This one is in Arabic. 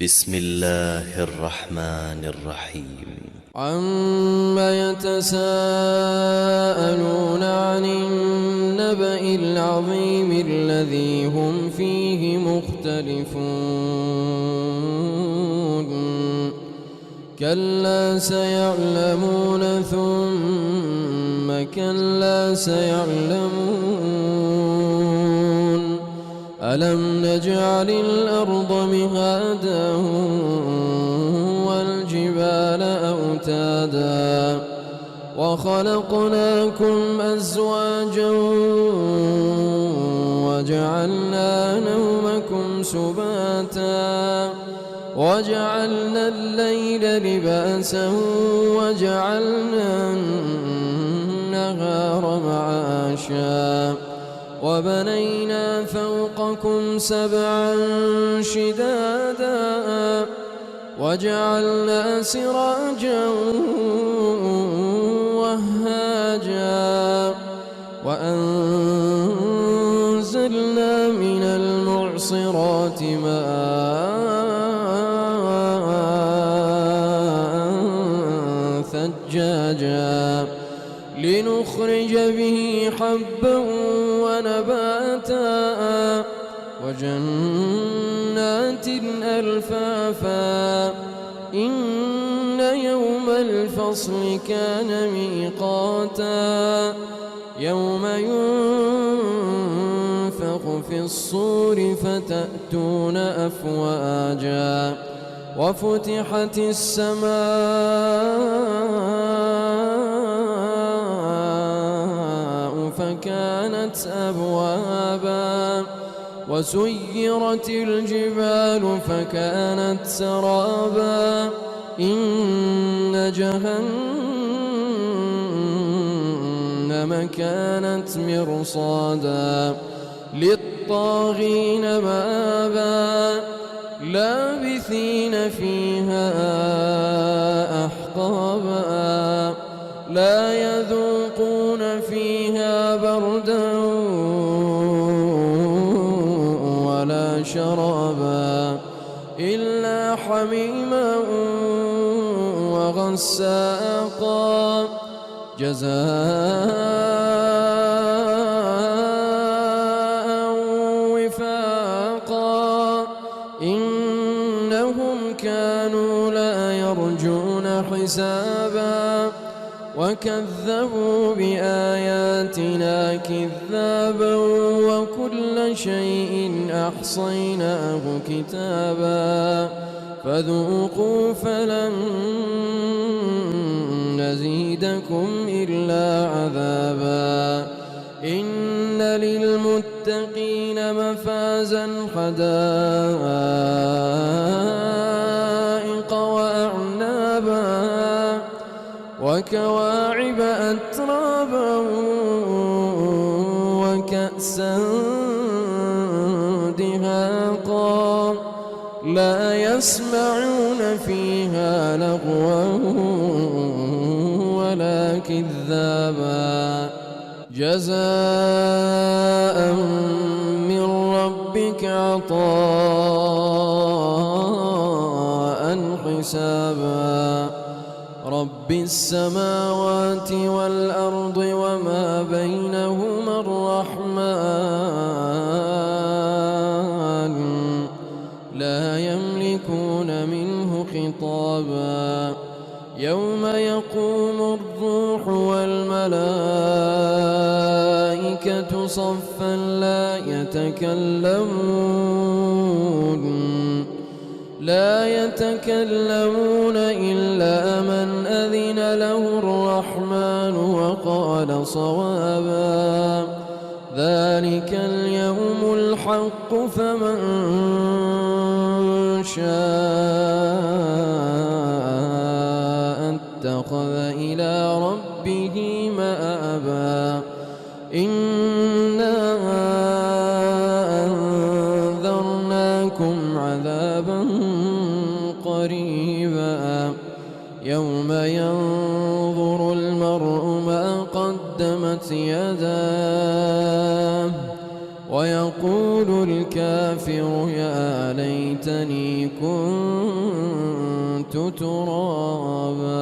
بسم الله الرحمن الرحيم. عم يتساءلون عن النبأ العظيم الذي هم فيه مختلفون. كلا سيعلمون ثم كلا سيعلمون. ألم نجعل الأرض مهادا والجبال أوتادا وخلقناكم أزواجا وجعلنا نومكم سباتا وجعلنا الليل لباسا وجعلنا النهار معاشا وبنينا فوقكم سبعا شدادا وجعلنا سراجا وهاجا وأنزلنا من المعصرات ماء ثجاجا لنخرج به حبا ونباتا وجنات ألفافا. إن يوم الفصل كان ميقاتا. يوم ينفخ في الصور فتأتون أفواجا. وفتحت السماء فكانت أبوابا وسيرت الجبال فكانت سرابا إن جهنم كانت مرصادا للطاغين مآبا لابثين فيها أحقابا لا يذوقون شرابا إلا حميما وغساقا. جزاء وفاقا. إنهم كانوا لا يرجون حسابا. وكذبوا بآياتنا كذابا. وكل شيء أحصيناه كتابا فذوقوا فلن نزيدكم إلا عذابا إن للمتقين مفازا حدائق وأعنابا وكواعب أترابا وكأسا دهاقا لا يسمعون فيها لغوا ولا كذابا. جزاء من ربك عطاء حسابا. رب السماوات والأرض وما بينهما الرحمن. يقوم الروح والملائكة صفا لا يتكلمون. لا يتكلمون إلا من أذن له الرحمن وقال صوابا. ذلك اليوم الحق فمن شاء. عذابا قريبا. يوم ينظر المرء ما قدمت يداه ويقول الكافر يا ليتني كنت ترابا.